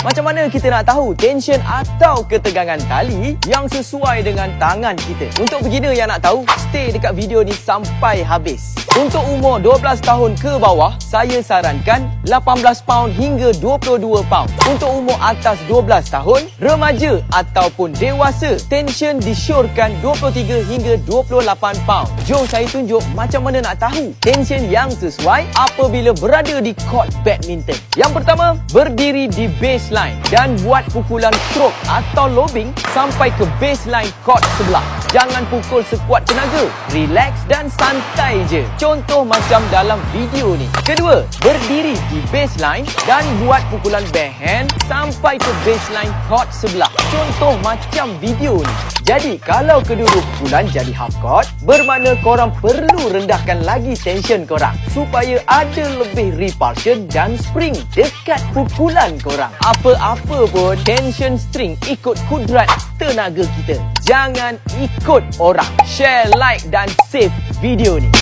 Macam mana kita nak tahu tension atau ketegangan tali yang sesuai dengan tangan kita? Untuk beginner yang nak tahu, stay dekat video ni sampai habis. Untuk umur 12 tahun ke bawah, saya sarankan 18 pound hingga 22 pound. Untuk umur atas 12 tahun, remaja ataupun dewasa, tension disyorkan 23 hingga 28 pound. Jom saya tunjuk macam mana nak tahu tension yang sesuai apabila berada di court badminton. Yang pertama, berdiri di baseline dan buat pukulan stroke atau lobbing sampai ke baseline court sebelah. Jangan pukul sekuat tenaga. Relax dan santai je. Contoh macam dalam video ni. Kedua, berdiri di baseline dan buat pukulan backhand sampai ke baseline court sebelah. Contoh macam video ni. Jadi, kalau kedua-dua pukulan jadi half court, bermakna korang perlu rendahkan lagi tension korang supaya ada lebih repulsion dan spring dekat pukulan korang. Apa-apa pun, tension string ikut kudrat tenaga kita. Jangan ikut orang. Share, like dan save video ni.